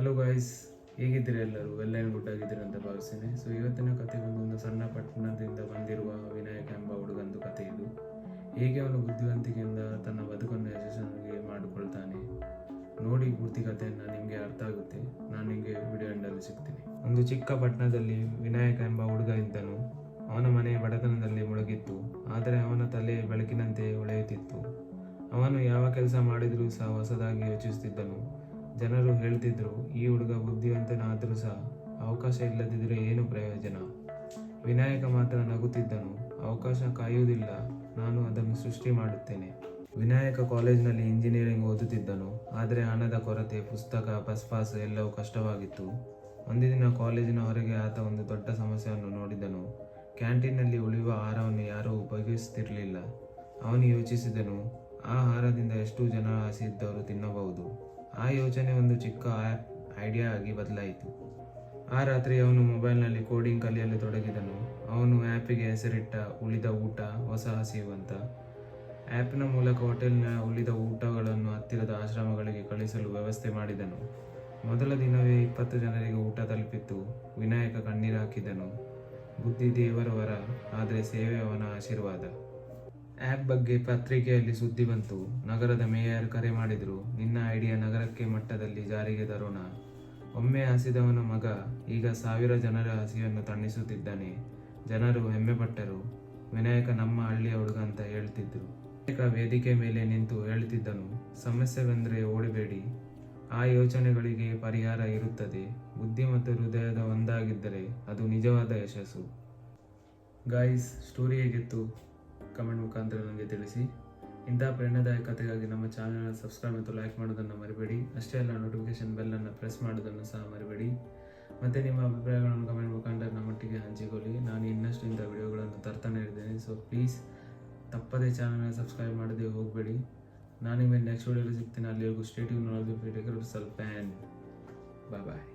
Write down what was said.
Hello guys ಹೇಗಿದ್ದೀರಿ ಎಲ್ಲರೂ? ಎಲ್ಲ ಏನು ಗುಡ್ ಆಗಿದ್ದೀರಿ ಅಂತ ಭಾವಿಸ್ತೀನಿ. ಸೊ ಇವತ್ತಿನ ಕಥೆ ಒಂದು ಸಣ್ಣ ಪಟ್ಟಣದಿಂದ ಬಂದಿರುವ ವಿನಾಯಕ ಎಂಬ ಹುಡುಗಂದು ಕಥೆ ಇದು. ಹೇಗೆ ಅವನು ಬುದ್ಧಿವಂತಿಕೆಯಿಂದ ತನ್ನ ಬದುಕನ್ನು ಯಶಸ್ವಿಗೆ ಮಾಡಿಕೊಳ್ತಾನೆ? ನೋಡಿ ಪೂರ್ತಿ ಕಥೆಯನ್ನು ನಿಮಗೆ ಅರ್ಥ ಆಗುತ್ತೆ. ನಾನು ನಿಮಗೆ ವಿಡಿಯೋ ಎಂಡಲ್ಲಿ ಸಿಗ್ತೀನಿ. ಒಂದು ಚಿಕ್ಕ ಪಟ್ಟಣದಲ್ಲಿ ವಿನಾಯಕ ಎಂಬ ಹುಡುಗ ಇದ್ದನು. ಅವನ ಮನೆ ಬಡತನದಲ್ಲಿ ಮುಳುಗಿತ್ತು. ಆದರೆ ಅವನ ತಲೆ ಬೆಳಕಿನಂತೆ ಹೊಳೆಯುತ್ತಿತ್ತು ಅವನು ಯಾವ ಕೆಲಸ ಮಾಡಿದರೂ ಸಹ ಹೊಸದಾಗಿ ಯೋಚಿಸುತ್ತಿದ್ದನು. ಜನರು ಹೇಳ್ತಿದ್ರು, ಈ ಹುಡುಗ ಬುದ್ಧಿವಂತನಾದರೂ ಸಹ ಅವಕಾಶ ಇಲ್ಲದಿದ್ದರೆ ಏನು ಪ್ರಯೋಜನ? ವಿನಾಯಕ ಮಾತ್ರ ನಗುತ್ತಿದ್ದನು, ಅವಕಾಶ ಕಾಯುವುದಿಲ್ಲ, ನಾನು ಅದನ್ನು ಸೃಷ್ಟಿ ಮಾಡುತ್ತೇನೆ. ವಿನಾಯಕ ಕಾಲೇಜಿನಲ್ಲಿ ಇಂಜಿನಿಯರಿಂಗ್ ಓದುತ್ತಿದ್ದನು, ಆದರೆ ಹಣದ ಕೊರತೆ, ಪುಸ್ತಕ ಬಸ್ ಪಾಸ್ ಎಲ್ಲವೂ ಕಷ್ಟವಾಗಿತ್ತು. ಒಂದು ದಿನ ಕಾಲೇಜಿನ ಹೊರಗೆ ಆತ ಒಂದು ದೊಡ್ಡ ಸಮಸ್ಯೆಯನ್ನು ನೋಡಿದನು. ಕ್ಯಾಂಟೀನ್ನಲ್ಲಿ ಉಳಿಯುವ ಆಹಾರವನ್ನು ಯಾರೂ ಉಪಯೋಗಿಸುತ್ತಿರಲಿಲ್ಲ ಅವನು ಯೋಚಿಸಿದನು ಆಹಾರದಿಂದ ಎಷ್ಟು ಜನ ಹಸಿದ್ದವರು ತಿನ್ನಬಹುದು. ಆ ಯೋಚನೆ ಒಂದು ಚಿಕ್ಕ ಆ್ಯಪ್ ಐಡಿಯಾ ಆಗಿ ಬದಲಾಯಿತು. ಆ ರಾತ್ರಿ ಅವನು ಮೊಬೈಲ್ನಲ್ಲಿ ಕೋಡಿಂಗ್ ಕಲಿಯಲು ತೊಡಗಿದನು. ಅವನು ಆ್ಯಪಿಗೆ ಹೆಸರಿಟ್ಟ ಉಳಿದ ಊಟ, ಹೊಸ ಹಸಿವು ಅಂತ. ಆ್ಯಪ್ನ ಮೂಲಕ ಹೋಟೆಲ್ನ ಉಳಿದ ಊಟಗಳನ್ನು ಹತ್ತಿರದ ಆಶ್ರಮಗಳಿಗೆ ಕಳಿಸಲು ವ್ಯವಸ್ಥೆ ಮಾಡಿದನು. ಮೊದಲ ದಿನವೇ ಇಪ್ಪತ್ತು ಜನರಿಗೆ ಊಟ ತಲುಪಿತ್ತು. ವಿನಾಯಕ ಕಣ್ಣೀರು ಹಾಕಿದನು. ಬುದ್ಧಿ ದೇವರ ವರ ಆದರೆ ಸೇವೆ ಅವನ ಆಶೀರ್ವಾದ. ಆ್ಯಪ್ ಬಗ್ಗೆ ಪತ್ರಿಕೆಯಲ್ಲಿ ಸುದ್ದಿ ಬಂತು. ನಗರದ ಮೇಯರ್ ಕರೆ ಮಾಡಿದರು, ನಿನ್ನ ಐಡಿಯಾ ನಗರಕ್ಕೆ ಮಟ್ಟದಲ್ಲಿ ಜಾರಿಗೆ ತರೋಣ. ಒಮ್ಮೆ ಹಸಿದವನ ಮಗ, ಈಗ ಸಾವಿರ ಜನರ ಹಸಿಯನ್ನು ತಣ್ಣಿಸುತ್ತಿದ್ದಾನೆ. ಜನರು ಹೆಮ್ಮೆಪಟ್ಟರು. ವಿನಾಯಕ ನಮ್ಮ ಹಳ್ಳಿಯ ಹುಡುಗ ಅಂತ ಹೇಳ್ತಿದ್ರು. ವಿನಾಯಕ ವೇದಿಕೆ ಮೇಲೆ ನಿಂತು ಹೇಳ್ತಿದ್ದನು ಸಮಸ್ಯೆ ಬಂದರೆ ಓಡಬೇಡಿ. ಆ ಯೋಚನೆಗಳಿಗೆ ಪರಿಹಾರ ಇರುತ್ತದೆ. ಬುದ್ಧಿ ಮತ್ತು ಹೃದಯದ ಒಂದಾಗಿದ್ದರೆ ಅದು ನಿಜವಾದ ಯಶಸ್ಸು. ಗಾಯ್ಸ್ ಸ್ಟೋರಿ ಹೇಗಿತ್ತು? ಕಮೆಂಟ್ ಮುಖಾಂತರ ನನಗೆ ತಿಳಿಸಿ. ಇಂಥ ಪ್ರೇರಣಾದಾಯಕತೆಗಾಗಿ ನಮ್ಮ ಚಾನಲ್ನ ಸಬ್ಸ್ಕ್ರೈಬ್ ಮತ್ತು ಲೈಕ್ ಮಾಡೋದನ್ನು ಮರಿಬೇಡಿ. ಅಷ್ಟೇ ಅಲ್ಲ ನೋಟಿಫಿಕೇಷನ್ ಬೆಲ್ಲನ್ನು ಪ್ರೆಸ್ ಮಾಡೋದನ್ನು ಸಹ ಮರಿಬೇಡಿ. ಮತ್ತು ನಿಮ್ಮ ಅಭಿಪ್ರಾಯಗಳನ್ನು ಕಮೆಂಟ್ ಮುಖಾಂತರ ನಮ್ಮೊಟ್ಟಿಗೆ ಹಂಚಿಕೊಳ್ಳಿ. ನಾನು ಇನ್ನಷ್ಟು ಇಂಥ ವಿಡಿಯೋಗಳನ್ನು ತರ್ತಾನೆ ಇರ್ತೇನೆ. ಸೊ ಪ್ಲೀಸ್ ತಪ್ಪದೇ ಚಾನಲ್ನ ಸಬ್ಸ್ಕ್ರೈಬ್ ಮಾಡದೆ ಹೋಗಬೇಡಿ. ನಾನು ನಿಮಗೆ ನೆಕ್ಸ್ಟ್ ವಿಡಿಯೋಲಿ ಸಿಗ್ತೀನಿ. ಅಲ್ಲಿವರೆಗೂ ಸ್ಟೇಟಿವ್ ನೋಡೋದು ಸ್ವಲ್ಪ ಬಾಯ್ ಬಾಯ್